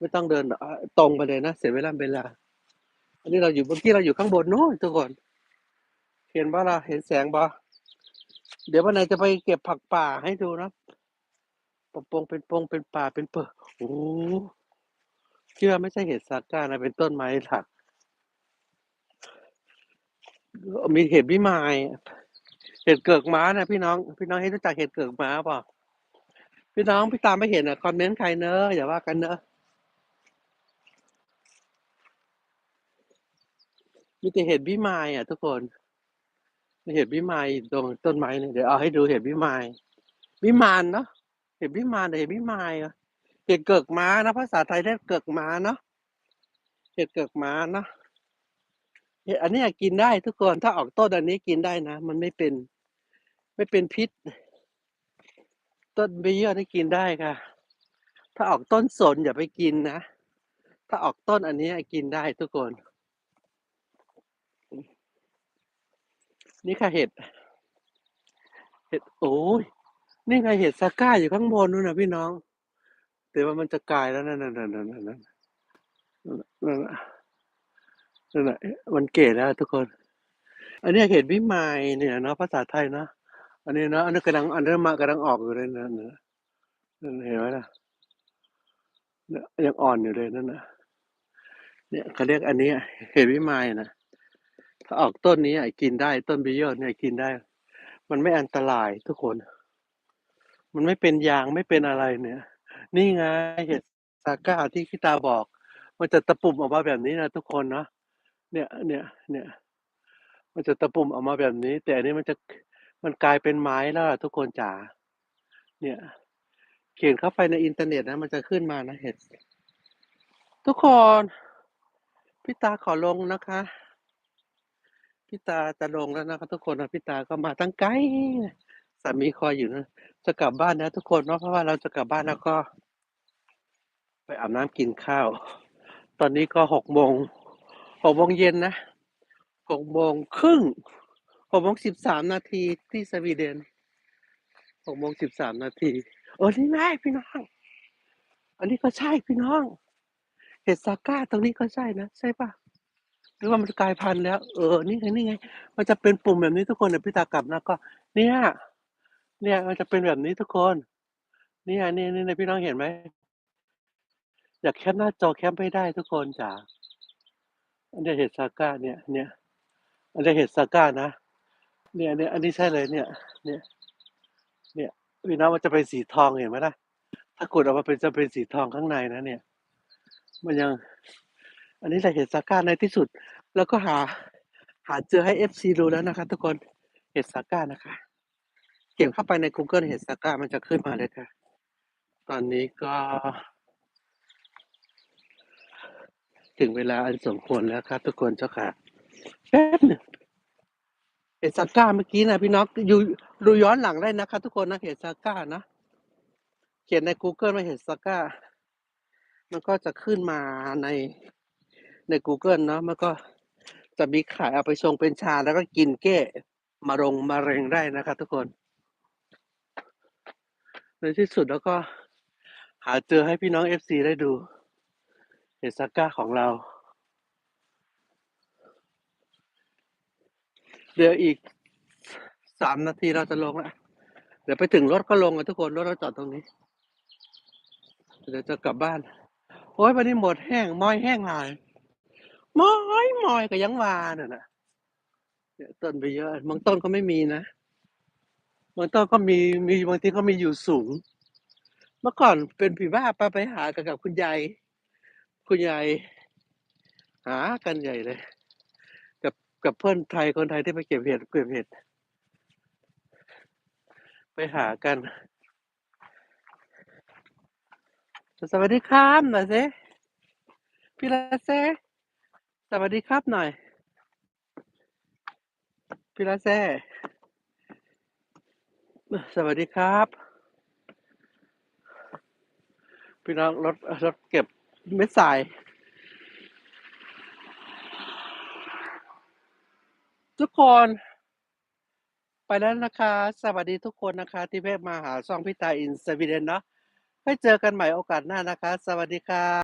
ไม่ต้องเดินตรงไปเลยนะเสียเวลาเวลา อันนี้เราอยู่เมื่อกี้เราอยู่ข้างบนนู้นทุกคน เห็นว่าเราเห็นแสงบ่เดี๋ยววันไหนจะไปเก็บผักป่าให้ดูนะปะปงเป็นปงเป็นป่าเป็นเปิดโอ้โหคิดว่าไม่ใช่เห็ดซาก้านะเป็นต้นไม้หลักมีเห็ดวิมายเห็ดเกิกม้านะพี่น้อง พี่น้องให้รู้จักเห็ดเกิกม้าเปล่าพี่น้องพี่ตามไม่เห็นอะคอมเมนต์ใครเนอะอย่าว่ากันเนอะ มีแต่เห็ดวิมายอะ ทุกคนเห็ดวิมายตรงต้นไม้เนี่ยเดี๋ยวเอาให้ดูเห็ดวิมายวิมานเนาะเห็ดวิมานเห็ดวิมายอะเห็ดเกิกม้านะภาษาไทยเรียกเกิกม้าเนาะเห็ดเกิกม้าเนาะเห็ดอันนี้กินได้ทุกคนถ้าออกต้นอันนี้กินได้นะมันไม่เป็น ไม่เป็นพิษ ต้นเบี้ยนี่กินได้ค่ะ ถ้าออกต้นสนอย่าไปกินนะถ้าออกต้นอันนี้กินได้ทุกคน นี่ค่ะเห็ด เห็ดโอ้ยนี่ไงเห็ดซาก้าอยู่ข้างบนนู่นนะพี่น้อง แต่ว่ามันจะกลายแล้วนั่นนั่นนั่นนั่นนั่นนั่นนั่นน่ะนั่นน่ะมันเก๋แล้วทุกคน อันนี้เห็ดวิมายเนี่ยเนาะภาษาไทยนะอันนี้นะอันนี้กำลังอันนี้มากำลังออกอยู่เลยนะนะนั่นเห็นไหมล่ะยังอ่อนอยู่เลยนั่นนะเนี่ยเขาเรียกอันนี้เห็ดวิมายนะ ออกต้นนี้อะกินได้ต้นบิยอดเนี่ยกินได้ มันไม่อันตรายทุกคน มันไม่เป็นยางไม่เป็นอะไรเนี่ย นี่ไงเห็ดซาก้าที่พี่ตาบอก มันจะตะปุ่มออกมาแบบนี้นะทุกคนเนาะเนี่ย เนี่ย เนี่ย มันจะตะปุ่มออกมาแบบนี้ แต่อันนี้มันจะมันกลายเป็นไม้แล้วล่ะทุกคนจ๋าเนี่ย เขียนเข้าไปในอินเทอร์เน็ตนะ มันจะขึ้นมานะเห็ดทุกคนพี่ตาขอลงนะคะ พี่ตาจะลงแล้วนะคะทุกคนนะพี่ตาก็มาตั้งไกลสามีคอยอยู่นะจะกลับบ้านนะ ทุกคนเนาะเพราะว่าเราจะกลับบ้านแล้วก็ ไปอาบน้ำกินข้าว ตอนนี้ก็หกโมงหกโมงเย็นนะหกโมงครึ่งหกโมงสิบสามนาทีที่สวีเดนหกโมงสิบสามนาทีโอ้นี่ไงพี่น้อง อันนี้ก็ใช่พี่น้อง เห็ดซาก้าตรงนี้ก็ใช่นะ ใช่ปะ หรือว่ามันกลายพันธุ์แล้ว เออ นี่ไงนี่ไง มันจะเป็นปุ่มแบบนี้ทุกคนเดี๋ยวพี่ตากลับนะก็ เนี่ย เนี่ย มันจะเป็นแบบนี้ทุกคน เนี่ยนี่นี่นี่พี่น้องเห็นไหมอยากแคปหน้าจอแคปไม่ได้ทุกคนจ๋าอันนี้เห็ดซาก้าเนี่ย เนี่ย อันนี้เห็ดซาก้านะ เนี่ยเนี่ยอันนี้ใช่เลยเนี่ย เนี่ย เนี่ยพี่น้องมันจะเป็นสีทองเห็นไหมล่ะ ถ้ากดออกมาเป็นจะเป็นสีทองข้างในนะเนี่ย มันยัง อันนี้แหละเห็ดซาก้าในที่สุด แล้วก็หาหาเจอให้เอฟซีดูแล้วนะคะทุกคนเห็ดซาก้านะคะเขียนเข้าไปใน Google เห็ดซาก้ามันจะขึ้นมาเลยค่ะ ตอนนี้ก็ ถึงเวลาอันสมควรแล้วครับทุกคนเจ้าค่ะแป๊บหนึงเห็ดซาก้าเมื่อกี้นะพี่น้องอยู่ดูย้อนหลังได้นะคะทุกคนนะเห็ดซาก้านะเขียนใน Google มาเห็ดซาก้ามันก็จะขึ้นมาใน ใน Google เนาะมันก็จะมีขายเอาไปชงเป็นชาแล้วก็กินแก้มะรงมะเร็งได้นะคะทุกคน ในที่สุดแล้วก็หาเจอให้พี่น้อง FC ได้ดูเห็ดซาก้าของเรา เดี๋ยวอีกสามนาทีเราจะลงแล้วเดี๋ยวไปถึงรถก็ลงอะทุกคนรถเราจอดตรงนี้ เดี๋ยวจะกลับบ้าน โอ้ยวันนี้หมดแห้งมอยแห้งหลาย มอยมอยก็ยังวาน่ะนะเนี่ยต้นไปเยอะบางต้นก็ไม่มีนะบางต้นก็มีมีบางทีก็มีอยู่สูง เมื่อก่อนเป็นผีบ้าปไปหากันกับคุณยายคุณยายหากันใหญ่เลย กับกับเพื่อนไทยคนไทยที่ไปเก็บเห็ดเก็บเห็ดไปหากันสวัสดีครับหน่อยสิพี่ลาเซ สวัสดีครับหน่อย พี่ลาเซสวัสดีครับ พี่น้องรถรถเก็บเม็ดทราย ทุกคน ไปแล้วนะคะ สวัสดีทุกคนนะคะ ที่แวะมาหาซ่องพิตาอินสวีเดนเนาะให้เจอกันใหม่โอกาสหน้านะคะ สวัสดีค่ะ